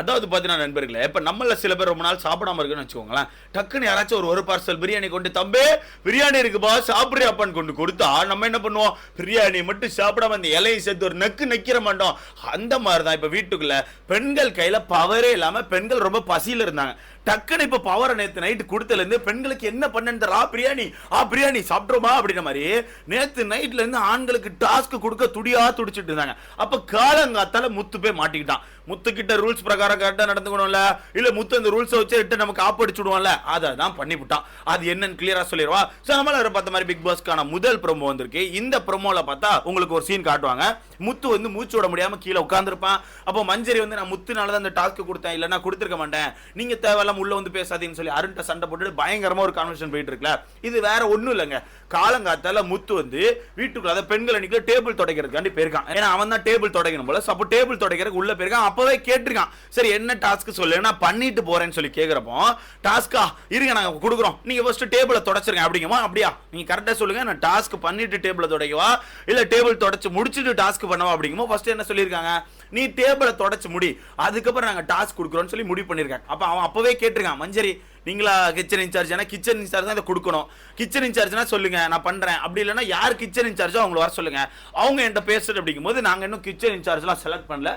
அதாவது பார்த்தீங்கன்னா நண்பர்களே இப்போ நம்மள சில பேர் ரொம்ப நாள் சாப்பிடாம இருக்குன்னு வச்சுக்கோங்களேன். டக்குன்னு யாராச்சும் ஒரு ஒரு பார்சல் பிரியாணி கொண்டு தம்பி பிரியாணி இருக்குப்பா சாப்பிட்றியாப்பான்னு கொண்டு கொடுத்தா நம்ம என்ன பண்ணுவோம்? பிரியாணி மட்டும் சாப்பிடாம அந்த இலையை சேர்த்து ஒரு நெக்கு நக்கிற மாட்டோம். அந்த மாதிரி தான் இப்போ வீட்டுக்குள்ள பெண்கள் கையில் பவரே இல்லாமல் பெண்கள் ரொம்ப பசியில் இருந்தாங்க. டக்குன்னு இப்போ பவரை நேற்று நைட்டு கொடுத்தலேருந்து பெண்களுக்கு என்ன பண்ணேன்னு ஆ பிரியாணி ஆ பிரியாணி சாப்பிட்றோமா? அப்படின்ற மாதிரி நேற்று நைட்லேருந்து ஆண்களுக்கு டாஸ்க் கொடுக்க துடியா துடிச்சிட்டு இருந்தாங்க. அப்போ காலங்காத்தால முத்து போய் மாட்டிக்கிட்டான். முத்து கிட்ட ரூல்ஸ் பிரகாரம் கரெக்டா நடந்துக்கணும்ல? இல்ல முத்து அந்த ரூல்ஸை வச்சு இட்டு நமக்கு ஆப்படிச்சுடுவோம்ல அதை தான் பண்ணிவிட்டான் அது என்னன்னு கிளியரா சொல்லிடுவா. ஸோ நம்மள பார்த்த மாதிரி பிக் பாஸ்க்கான முதல் ப்ரோமோ வந்திருக்கு. இந்த ப்ரோமோல பார்த்தா உங்களுக்கு ஒரு சீன் காட்டுவாங்க. முத்து வந்து மூச்சு விட முடியாம கீழே உட்காந்துருப்பான் அப்போ மஞ்சரி வந்து நான் முத்துனால தான் அந்த டாஸ்க் கொடுத்தேன். இல்லைனா கொடுத்துருக்க மாட்டேன். நீங்க தேவையில்லாம உள்ள வந்து பேசாதீங்கன்னு சொல்லி அருண்ட சண்டை போட்டுட்டு பயங்கரமா ஒரு கான்வர்சேஷன் போயிட்டு இருக்குல்ல. இது வேற ஒண்ணும் இல்லைங்க. காலங்காத்தால முத்து வந்து வீட்டுக்குள்ள அதாவது பெண்கள் அன்னைக்கு டேபிள் துடைக்கிறதுக்காண்டி போயிருக்கான். ஏன்னா அவன் தான் டேபிள் துடைக்கணும் போல. அப்போ டேபிள் துடைக்கிறதுக்கு உள்ள போயிருக்கான். அப்போவே கேட்டிருக்கான். சரி என்ன டாஸ்க் சொல்லு? நான் பண்ணிட்டு போறேன்னு சொல்லி கேட்குறப்போ டாஸ்க்கா இருங்க நாங்கள் கொடுக்குறோம். நீங்கள் ஃபர்ஸ்ட் டேபிளை தொடச்சிருங்க. அப்படிங்கம்மா அப்படியா? நீங்கள் கரெக்டாக சொல்லுங்க. நான் டாஸ்க் பண்ணிட்டு டேபிளை தொடக்கவா? இல்லை டேபிள் தொடச்சி முடிச்சுட்டு டாஸ்க் பண்ணவா? அப்படிங்குமோ ஃபர்ஸ்ட் என்ன சொல்லியிருக்காங்க? நீ டேபிளை தொடச்சு முடி. அதுக்கப்புறம் நாங்கள் டாஸ்க் கொடுக்குறோன்னு சொல்லி முடிவு பண்ணியிருக்கேன். அப்போ அவன் அப்போவே கேட்டிருக்கான் மஞ்சரி நீங்களா கிச்சன் இன்சார்ஜ் ஏன்னா கிச்சன் இன்சார்ஜ் தான் இதை கொடுக்கணும். கிச்சன் இன்சார்ஜ்னா சொல்லுங்க நான் பண்றேன். அப்படி இல்லைன்னா யார் கிச்சன் இன்சார்ஜோ அவங்களை வர சொல்லுங்க. அவங்க என்கிட்ட பேசுறது அப்படிங்கும்போது நாங்கள் இன்னும் கிச்சன் இன்சார்ஜ்லாம் செலக்ட் பண்ணல.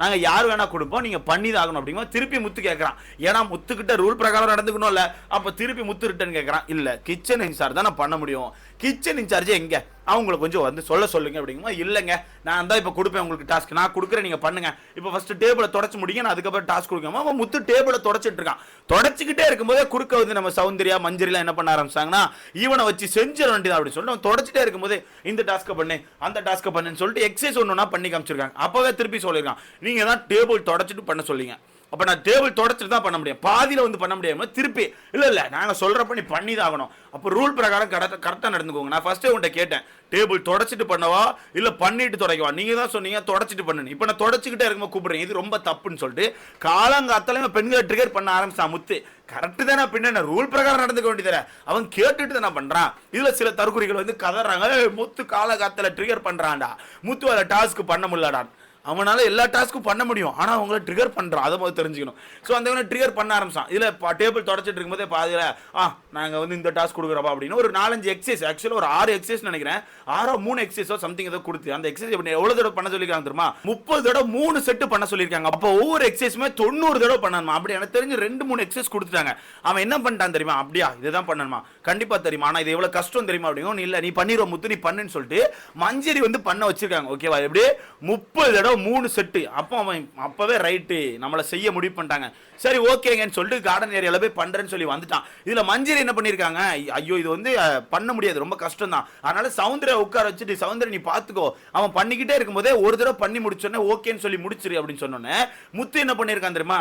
நாங்க யார் வேணா கொடுப்போம் நீங்க பண்ணி தான் ஆகணும் அப்படிங்கும்போது திருப்பி முத்து கேட்கறான் ஏன்னா முத்துக்கிட்ட ரூல் பிரகாரம் நடந்துக்கணும்ல அப்போ திருப்பி முத்து ரிட்டன் கேட்கறான் இல்ல கிச்சன் இன்சார்ஜ் தான் நான் பண்ண முடியும். கிச்சன் இன்சார்ஜ் எங்கே? அவங்களை கொஞ்சம் வந்து சொல்ல சொல்லுங்க அப்படிங்குமா இல்லைங்க நான் தான் இப்போ கொடுப்பேன் உங்களுக்கு டாஸ்க் நான் கொடுக்குறேன் நீங்கள் பண்ணுங்க. இப்போ ஃபஸ்ட்டு டேபிளை தொடச்சு முடிங்க நான் அதுக்கப்புறம் டாஸ்க் கொடுக்காம அவன் முத்து டேபிளை தொடச்சிட்டு இருக்கான். தொடச்சிக்கிட்டே இருக்கும்போதே குறுக்க வந்து நம்ம சௌந்தர்யா மஞ்சரிலாம் என்ன பண்ண ஆரம்பிச்சாங்கன்னா இவனை வச்சு செஞ்சிட வேண்டியது அப்படின்னு சொல்லிட்டு அவன் தொடச்சிட்டே இருக்கும்போது இந்த டாஸ்க்கை பண்ணு அந்த டாஸ்க்கை பண்ணுன்னு சொல்லிட்டு எக்ஸசைஸ் ஒன்றுனா பண்ணி காமிச்சிருக்காங்க. அப்போவே திருப்பி சொல்லியிருக்கான். நீங்கள் தான் டேபிள் தொடச்சிட்டு பண்ண சொல்லிங்க அப்போ நான் டேபிள் தொடச்சிட்டு தான் பண்ண முடியும். பாதியில் வந்து பண்ண முடியாம திருப்பி இல்லை இல்லை நாங்கள் சொல்கிறப்ப நீ பண்ணி தான் ஆகணும் அப்போ ரூல் பிரகாரம் கரெக்டாக கரெக்டாக நடந்துக்கோங்க. நான் ஃபஸ்ட்டே உன்ட்ட கேட்டேன். டேபிள் தொடச்சிட்டு பண்ணவா? இல்லை பண்ணிட்டு துடைக்கவா? நீங்கள் தான் சொன்னீங்க தொடச்சிட்டு பண்ணு இப்போ நான் தொடச்சிக்கிட்டே இருக்கும்போது கூப்பிடுறேன். இது ரொம்ப தப்புன்னு சொல்லிட்டு காலங்காத்தால பெண்களை ட்ரிகர் பண்ண ஆரம்பிச்சா முத்து. கரெக்ட் தானே பின்ன ரூல் பிரகாரம் நடந்துக்க வேண்டியது அவன் கேட்டுட்டு தானே பண்றான். இதுல சில தற்குறிகள் வந்து கதறாங்க. முத்து காலகாலத்துல ட்ரிகர் பண்றான்டா. முத்து அதை டாஸ்க் பண்ண முடியலடா. அவனால் எல்லா டாஸ்க்கும் பண்ண முடியும். ஆனால் அவங்கள ட்ரிகர் பண்ணுறான் அதை போது தெரிஞ்சுக்கணும். ஸோ அந்த ட்ரிகர் பண்ண ஆரம்பிச்சான். இதுல டேபிள் தொடச்சிட்டு இருக்கும்போதே பாதியில் ஆ நாங்கள் வந்து இந்த டாஸ்க் கொடுக்குறப்பா அப்படின்னு. ஒரு நாலஞ்சு எக்ஸசைஸ் ஆக்சுவலாக ஒரு ஆறு எக்ஸசைஸ் நினைக்கிறேன். ஆறோ மூணு எக்ஸசைஸோ சம்திங் ஏதோ கொடுத்து. அந்த எக்ஸசைஸ் எப்படி எவ்வளோ தடவை பண்ண சொல்லிருக்காங்க தெரியுமா? முப்பது தடவை மூணு செட்டு பண்ண சொல்லியிருக்காங்க. அப்போ ஒவ்வொரு எக்ஸசைஸுமே தொண்ணூறு தடவை பண்ணணுமா? அப்படி எனக்கு தெரிஞ்சு ரெண்டு மூணு எக்ஸசைஸ் கொடுத்துட்டாங்க. அவன் என்ன பண்ணிட்டான் தெரியுமா? அப்படியா இதுதான் பண்ணணுமா? கண்டிப்பாக தெரியுமா. ஆனால் இது எவ்வளோ கஷ்டம் தெரியுமா? அப்படிங்கும் இல்லை நீ பண்ணிடுவோம் முத்து நீ பண்ணுன்னு சொல்லிட்டு மஞ்சரி வந்து பண்ண வச்சிருக்காங்க. ஓகேவா? எப்படி? முப்பது தடவை மூணு செட்டு. அப்போ அவன் அப்போவே ரைட்டு. நம்மளை செய்ய முடிவு பண்ணிட்டாங்க. சரி ஓகேங்கன்னு சொல்லிட்டு கார்டன் ஏரியாவில் போய் பண்றேன்னு சொல்லி வந்துட்டான். இதில் மஞ்சள் என்ன பண்ணிருக்காங்க? ஐயோ இது வந்து பண்ண முடியாது. ரொம்ப கஷ்டம் தான் அதனால சவுந்தரை உட்கார வச்சுட்டு சவுந்தரை நீ பார்த்துக்கோ அவன் பண்ணிக்கிட்டே இருக்கும்போதே ஒரு தடவை பண்ணி முடிச்சோடனே ஓகேன்னு சொல்லி முடிச்சிரு அப்படின்னு சொன்னோன்னே முத்து என்ன பண்ணிருக்கான் தெரியுமா?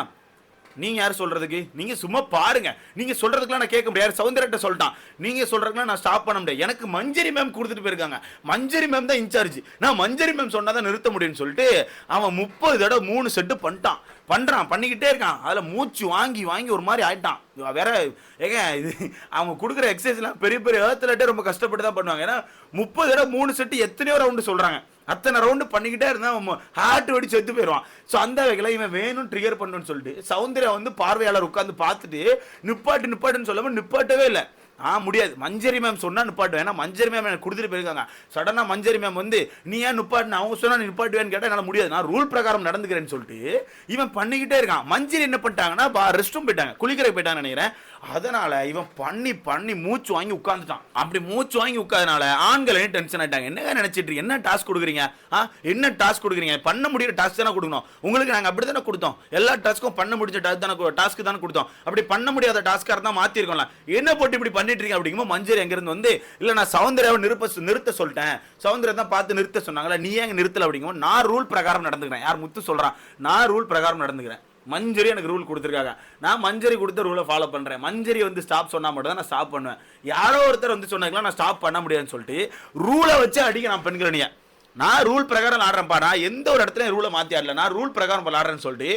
நீங்க யார் சொல்றதுக்கு? நீங்க சும்மா பாருங்க. நீங்க சொல்றதுக்குலாம் நான் கேட்க முடியாது. சவுந்தரட்ட சொல்லிட்டான். நீங்க சொல்றதுக்குலாம் நான் ஸ்டாப் பண்ண முடியாது. எனக்கு மஞ்சரி மேம் கொடுத்துட்டு போயிருக்காங்க. மஞ்சரி மேம் தான் இன்சார்ஜ். நான் மஞ்சரி மேம் சொன்னாதான் நிறுத்த முடியும்னு சொல்லிட்டு அவன் முப்பது தடவை மூணு செட்டு பண்ணிட்டான். பண்ணுறான் பண்ணிக்கிட்டே இருக்கான். அதில் மூச்சு வாங்கி வாங்கி ஒரு மாதிரி ஆயிட்டான். வேற ஏங்க இது அவங்க கொடுக்குற எக்ஸசைஸ்லாம் பெரிய பெரிய ஏர்த்தலட்டே ரொம்ப கஷ்டப்பட்டு தான் பண்ணுவாங்க. ஏன்னா முப்பது தடவை மூணு செட்டு எத்தனையோ ரவுண்டு சொல்கிறாங்க அத்தனை ரவுண்டு பண்ணிக்கிட்டே இருந்தால் அவன் ஹார்ட் வெடி செத்து போயிடுவான். ஸோ அந்த வகையில் இவன் வேணும் ட்ரிகர் பண்ணணும்னு சொல்லிட்டு சௌந்தர்யா வந்து பார்வையாளர் உட்காந்து பார்த்துட்டு நிப்பாட்டு நிப்பாட்டுன்னு சொல்லாமல் நிப்பாட்டவே இல்லை. ஆ முடியாது. மஞ்சரி மேம் சொன்னால் நிப்பாட்டு ஏன்னா மஞ்சரி மேம் எனக்கு கொடுத்துட்டு போயிருக்காங்க. சடனாக மஞ்சரி மேம் வந்து நீ ஏன் நிப்பாட்டுன? அவங்க சொன்னால் நீ நிப்பாட்டுவேன்னு கேட்டால் என்னால முடியாது. நான் ரூல் பிரகாரம் நடந்துக்கிறேன்னு சொல்லிட்டு இவன் பண்ணிக்கிட்டே இருக்கான். மஞ்சரி என்ன பண்ணிட்டாங்கன்னா ரெஸ்ட் ரூம் போயிட்டாங்க. குளிக்கரை போயிட்டாங்கன்னு நினைக்கிறேன். அதனால இவன் பண்ணி பண்ணி மூச்சு வாங்கி உட்காந்துட்டான் அப்படி மூச்சு வாங்கி உட்காதனால ஆண்கள் டென்ஷன் ஆயிட்டாங்க? என்ன நினைச்சிட்டு என்ன டாஸ்க் கொடுக்குறீங்க? ஆ? என்ன டாஸ்க் கொடுக்குறீங்க? பண்ண முடியிற டாஸ்க் தானே கொடுக்கணும். உங்களுக்கு நாங்கள் அப்படி தானே கொடுத்தோம். எல்லா டாஸ்க்கும் பண்ண முடிஞ்ச டாஸ்க் தானே டாஸ்க் தானே கொடுத்தோம். அப்படி பண்ண முடியாத டாஸ்க்காக இருந்தால் மாத்திருக்கோம்ல. என்ன போட்டு இப்படி பண்ணிட்டு இருக்கீங்க அப்படிங்கும்போது மஞ்சள் எங்கேருந்து வந்து இல்லை நான் சௌந்தர்யாவை நிறுப்ப நிறுத்த சொல்லிட்டேன். சௌந்தர்யா தான் பார்த்து நிறுத்த சொன்னாங்களா? நீ ஏங்க நிறுத்தல? அப்படிங்கும்போது நான் ரூல் பிரகாரம் நடந்துக்கிறேன். யார் முத்து சொல்கிறான் நான் ரூல் பிரகாரம் நடந்துக்கிறேன். மஞ்சரி எனக்கு ரூல் கொடுத்துருக்காங்க. நான் மஞ்சரி கொடுத்த ரூலை ஃபாலோ பண்ணுறேன் மஞ்சரி வந்து ஸ்டாப் சொன்னால் மட்டும் தான் நான் ஸ்டாப் பண்ணுவேன். யாரோ ஒருத்தர் வந்து சொன்னாங்களா நான் ஸ்டாப் பண்ண முடியாதுன்னு சொல்லிட்டு ரூலை வச்சு அடிக்க நான் பெண்கள் நான் ரூல் பிரகாரம் ஆடுறேன்ப்பா நான் எந்த ஒரு இடத்துல ரூலை மாற்றி ஆடல. நான் ரூல் பிரகாரம் விளாடுறேன்னு சொல்லிட்டு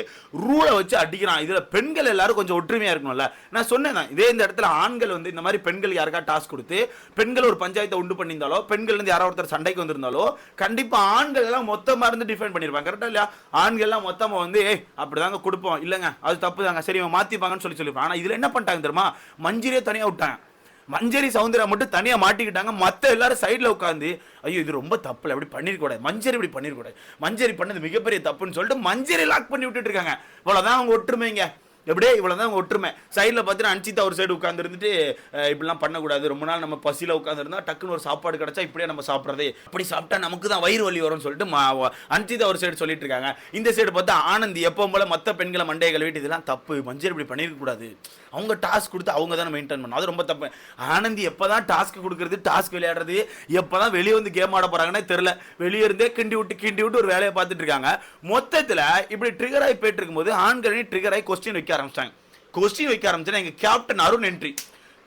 ரூலை வச்சு அடிக்கிறான். இதில் பெண்கள் எல்லாரும் கொஞ்சம் ஒற்றுமையாக இருக்கணும்ல. நான் சொன்னேன் இதே இந்த இடத்துல ஆண்கள் வந்து இந்த மாதிரி பெண்கள் யாருக்கா டாஸ்க் கொடுத்து பெண்கள் ஒரு பஞ்சாயத்தை உண்டு பண்ணியிருந்தாலோ பெண்கள் வந்து யாரோ ஒருத்தர் சண்டைக்கு வந்திருந்தாலோ கண்டிப்பாக ஆண்கள் எல்லாம் மொத்தமாக இருந்து டிஃபைன் பண்ணியிருப்பாங்க. கரெக்டாக இல்லையா? ஆண்கள் எல்லாம் மொத்தமாக வந்து ஏய் அப்படிதாங்க கொடுப்போம். இல்லைங்க அது தப்பு தாங்க சரி மாற்றிப்பாங்கன்னு சொல்லி சொல்லியிருப்பாங்க ஆனால் இதில் என்ன பண்ணிட்டாங்க தெரியுமா? மஞ்சிரே தனியாக விட்டாங்க. மஞ்சரி சவுந்தரா மட்டும் தனியாக மாட்டிக்கிட்டாங்க. மற்ற எல்லாரும் சைடில் உட்காந்து ஐயோ இது ரொம்ப தப்பு. அப்படி பண்ணிருக்கூடாது மஞ்சரி இப்படி பண்ணிருக்கூடாது மஞ்சரி பண்ணது மிகப்பெரிய தப்புன்னு சொல்லிட்டு மஞ்சரி லாக் பண்ணி விட்டுட்டு இருக்காங்க. இவ்வளோதான் அவங்க ஒற்றுமைங்க. எப்படியே இவ்வளோதான் தான் ஒற்றுமை. சைடில் பார்த்தீங்கன்னா அன்சிதா ஒரு சைடு உட்காந்துருந்துட்டு இப்படிலாம் பண்ணக்கூடாது. ரொம்ப நாள் நம்ம பசியில் உட்காந்துருந்தா டக்குன்னு ஒரு சாப்பாடு கிடச்சா இப்படியே நம்ம சாப்பிட்றது. அப்படி சாப்பிட்டா நமக்கு தான் வயிறு வலி வரும்னு சொல்லிட்டு மா- அன்சிதா ஒரு சைடு சொல்லிட்டு இருக்காங்க. இந்த சைடு பார்த்தா ஆனந்தி எப்பவும் போல மற்ற பெண்களை மண்டையை கழுவிட்டு இதெல்லாம் தப்பு. மஞ்சள் இப்படி பண்ணியிருக்கக்கூடாது அவங்க டாஸ்க் கொடுத்து அவங்க தான் மெயின்டைன் பண்ணணும் அது ரொம்ப தப்பு. ஆனந்தி எப்போ தான் டாஸ்க் கொடுக்குறது டாஸ்க் விளையாடுறது எப்போ தான் வெளியே வந்து கேம் ஆட போகிறாங்கன்னே தெரில வெளியே இருந்தே கிண்டி விட்டு கிண்டி விட்டு ஒரு வேலையை பார்த்துட்டு இருக்காங்க. மொத்தத்தில் இப்படி ட்ரிகர் ஆகி போயிட்டு இருக்கும்போது ஆண்களே ட்ரிகர் ஆகி கொஸ்டின் வைக்க ஆரம்பிச்சிட்டாங்க. கொஸ்டின் வைக்க ஆரம்பிச்சா எங்க captain Arun entry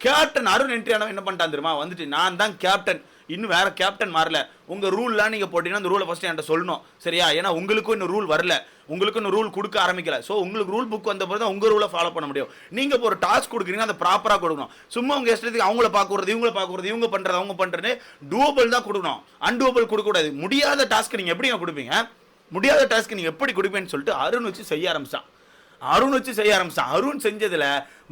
captain Arun entry ஆனால் என்ன பண்ணிட்டான் தெரியுமா? வந்துட்டு நான் தான் கேப்டன் இன்னும் வேற கேப்டன் மாறல. உங்க ரூல்லாம் நீங்க போட்டீங்கன்னா அந்த ரூலை ஃபஸ்ட்டு என்கிட்ட சொல்லணும். சரியா? ஏன்னா உங்களுக்கும் இன்னும் ரூல் வரல. உங்களுக்கு இன்னும் ரூல் கொடுக்க ஆரம்பிக்கல. ஸோ உங்களுக்கு ரூல் புக் வந்த பிறகு தான் உங்க ரூலை ஃபாலோ பண்ண முடியும். நீங்க இப்போ ஒரு டாஸ்க் கொடுக்குறீங்க அதை ப்ராப்பரா கொடுக்கணும். சும்மா உங்க இஷ்டத்துக்கு அவங்கள பார்க்கறது இவங்கள பார்க்கறது இவங்க பண்ணுறது அவங்க பண்றது டூவபிள் தான் கொடுக்கணும். அன்டூவபிள் கொடுக்கக்கூடாது. முடியாத டாஸ்க் நீங்க எப்படிங்க கொடுப்பீங்க? முடியாத டாஸ்க் நீங்க எப்படி கொடுப்பீங்கன்னு சொல்லிட்டு அருண் வச்சு செய்ய ஆரம்பிச்சான். அருண் வச்சு செய்ய ஆரம்பிச்சான். அருண் செஞ்சதுல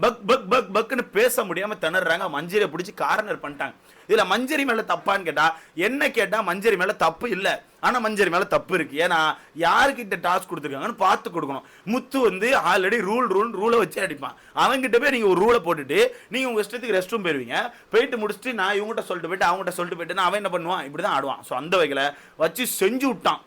பக் பக் பக் பக்னு பேச முடியாம திணறாங்க. மஞ்சரியை பிடிச்சி கார்னர் பண்ணிட்டாங்க. இதுல மஞ்சரி மேல தப்பான்னு கேட்டா என்ன கேட்டா மஞ்சரி மேல தப்பு இல்ல. ஆனா மஞ்சரி மேல தப்பு இருக்கு. ஏன்னா யாருக்கிட்ட டாஸ்க் கொடுத்துருக்காங்கன்னு பார்த்து கொடுக்கணும். முத்து வந்து ஆல்ரெடி ரூல் ரூல் ரூலை வச்சு அடிப்பான். அவன்கிட்ட போய் நீங்க ஒரு ரூலை போட்டுட்டு நீங்க உங்க இஷ்டத்துக்கு ரெஸ்ட் ரூம் போயிருவீங்க. போயிட்டு முடிச்சுட்டு நான் இவங்ககிட்ட சொல்லிட்டு போயிட்டு அவங்ககிட்ட சொல்லிட்டு போயிட்டு அவன் என்ன பண்ணுவான்? இப்படிதான் ஆடுவான். ஸோ அந்த வகையில வச்சு செஞ்சு விட்டான்.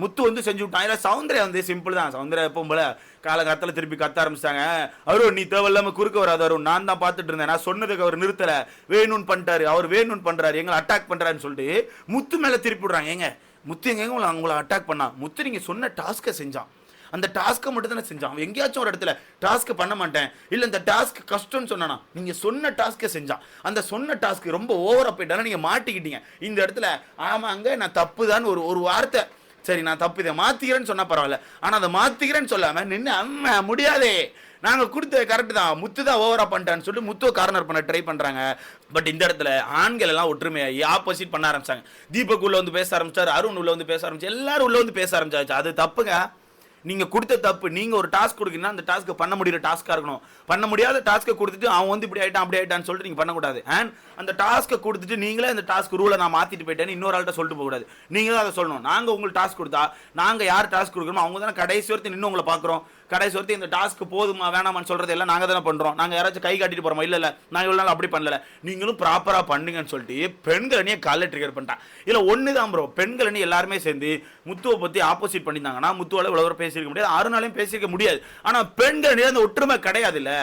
முத்து வந்து செஞ்சு விட்டான். இல்லை சௌந்தர்யா வந்து சிம்பிள் தான். சௌந்தர்யா எப்பவும் போல காலகாலத்தில் திருப்பி கத்த ஆரம்பிச்சிட்டாங்க. அருண் நீ தேவையில்லாம குறுக்க வராது அருண். நான் தான் பார்த்துட்டு இருந்தேன். நான் சொன்னதுக்கு அவர் நிறுத்தல. வேணும்னு பண்ணிட்டாரு. அவர் வேணும்னு பண்றாரு. எங்களை அட்டாக் பண்றாருன்னு சொல்லிட்டு முத்து மேல திருப்பி விடுறாங்க. ஏங்க முத்து எங்க உங்களை உங்களை அட்டாக் பண்ணா? முத்து நீங்க சொன்ன டாஸ்க்கை செஞ்சான். அந்த டாஸ்க்கை மட்டும் தானே செஞ்சான். அவன் எங்கேயாச்சும் ஒரு இடத்துல டாஸ்க் பண்ண மாட்டேன். இல்லை இந்த டாஸ்க் கஷ்டம்னு சொன்னானா? நீங்கள் சொன்ன டாஸ்க்கை செஞ்சான். அந்த சொன்ன டாஸ்க் ரொம்ப ஓவராக போயிட்டாலும் நீங்கள் மாட்டிக்கிட்டீங்க. இந்த இடத்துல ஆமாங்க நான் தப்பு தான் ஒரு ஒரு வார்த்தை சரி நான் தப்பு இதை மாத்திக்கிறேன்னு சொன்னா பரவாயில்ல. ஆனா அதை மாத்திக்கிறேன்னு சொல்லாம நின்று அம்மா முடியாதே. நாங்க கொடுத்த கரெக்ட் தான். முத்து தான் ஓவரா பண்ணிட்டான்னு சொல்லிட்டு முத்துவை கார்னர் பண்ண ட்ரை பண்றாங்க. பட் இந்த இடத்துல ஆண்கள் எல்லாம் ஒற்றுமையாகி ஆப்போசிட் பண்ண ஆரம்பிச்சாங்க. தீபக் உள்ள வந்து பேச ஆரம்பிச்சாரு அருண் உள்ள வந்து பேச ஆரம்பிச்சு எல்லாரும் உள்ள வந்து பேச ஆரம்பிச்சாச்சு. அது தப்புங்க. நீங்கள் கொடுத்த தப்பு நீங்கள் ஒரு டாஸ்க் கொடுக்கீங்கன்னா அந்த டாஸ்க்கை பண்ண முடியிற டாஸ்க்காக இருக்கணும். பண்ண முடியாத டாஸ்க்கை கொடுத்துட்டு அவன் வந்து இப்படி ஆகிட்டான் அப்படி ஆகிட்டான்னு சொல்லிட்டு நீங்கள் பண்ணக்கூடாது. அண்ட் அந்த டாஸ்க்கை கொடுத்துட்டு நீங்களே அந்த டாஸ்க் ரூலை நான் மாற்றிட்டு போயிட்டேன்னு இன்னொரு ஆள்கிட்ட சொல்லிட்டு போகக்கூடாது. நீங்கள் தான் அதை சொல்லணும். நாங்கள் உங்களுக்கு டாஸ்க் கொடுத்தா நாங்கள் யார் டாஸ்க் கொடுக்குறோமோ அவங்க தானே கடைசி வரைக்கும் நின்று உங்களை பார்க்குறோம். கடைசி வரைக்கும் இந்த டாஸ்க் போதுமா வேணாமான்னு சொல்கிறது எல்லாம் நாங்கள் தானே பண்ணுறோம் நாங்கள் யாராச்சும் கை காட்டிட்டு போகிறோமா இல்லை இல்லை. நாங்கள் இவ்வளோ நாள் அப்படி பண்ணல. நீங்களும் ப்ராப்பராக பண்ணுங்கன்னு சொல்லிட்டு பெண்கள் அணியை காலைல ட்ரிகர் பண்ணிட்டான் இல்லை ஒன்று தான் ப்ரோ பெண்கள் அணி எல்லாருமே சேர்ந்து முத்துவை பற்றி ஆப்போசிட் பண்ணியிருந்தாங்கன்னா முத்துவால் இவ்வளோ பேசி பேசியிருக்க முடியாது அருணாலையும் பேசியிருக்க முடியாது. ஆனால் பெண்கள் அந்த ஒற்றுமை கிடையாது இல்லை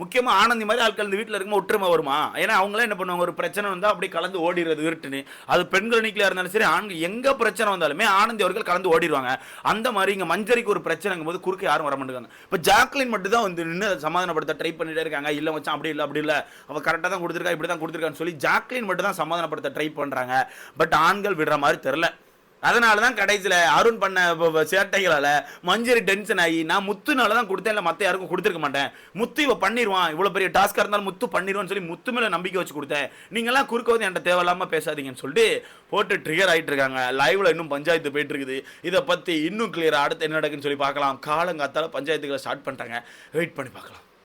முக்கியமாக ஆனந்தி மாதிரி ஆட்கள் இந்த வீட்டில் இருக்கும்போது ஒற்றுமை வருமா? ஏன்னா அவங்களாம் என்ன பண்ணுவாங்க ஒரு பிரச்சனை வந்தால் அப்படியே கலந்து ஓடிடுறது இருட்டுன்னு. அது பெண்கள் நிக்கலாக இருந்தாலும் சரி ஆண்கள் எங்கே பிரச்சனை வந்தாலுமே ஆனந்தி அவர்கள் கலந்து ஓடிடுவாங்க. அந்த மாதிரி இங்கே மஞ்சரிக்கு ஒரு பிரச்சனைங்கும் போது குறுக்க யாரும் வர மாட்டேங்காங்க இப்போ ஜாக்லின் மட்டும் தான் வந்து நின்று சமாதானப்படுத்த ட்ரை பண்ணிட்டே இருக்காங்க. இல்லை மச்சான் அப்படி இல்லை அப்படி இல்லை. அவள் கரெக்டாக தான் கொடுத்துருக்கா இப்படி தான் கொடுத்துருக்கான்னு சொல்லி ஜாக்லின் மட்டும் தான் சமாதானப்படுத்த ட்ரை பண்ணுறாங்க பட் ஆண்கள் விடுற மாதிரி தெரில அதனால தான் கடைசியில் அருண் பண்ண சேட்டைகளால் மஞ்சரி டென்ஷன் ஆகி நான் முத்துனால தான் கொடுத்தேன் இல்லை மற்ற யாருக்கும் கொடுத்துருக்க மாட்டேன். முத்து இவ பண்ணிடுவான் இவ்வளோ பெரிய டாஸ்க்காக இருந்தாலும் முத்து பண்ணிடுவான்னு சொல்லி முத்து மேலே நம்பிக்கை வச்சு கொடுத்தேன். நீங்களாம் குறுக்க வந்து என்கிட்ட தேவையில்லாமல் பேசாதீங்கன்னு சொல்லிட்டு போட்டு ட்ரிகர் ஆகிட்டு இருக்காங்க. லைவில் இன்னும் பஞ்சாயத்து போயிட்டு இருக்குது. இதை பற்றி இன்னும் கிளியராக அடுத்து என்ன நடக்குன்னு சொல்லி பார்க்கலாம். காலங்காத்தால் பஞ்சாயத்துக்களை ஸ்டார்ட் பண்ணிட்டாங்க. வெயிட் பண்ணி பார்க்கலாம்.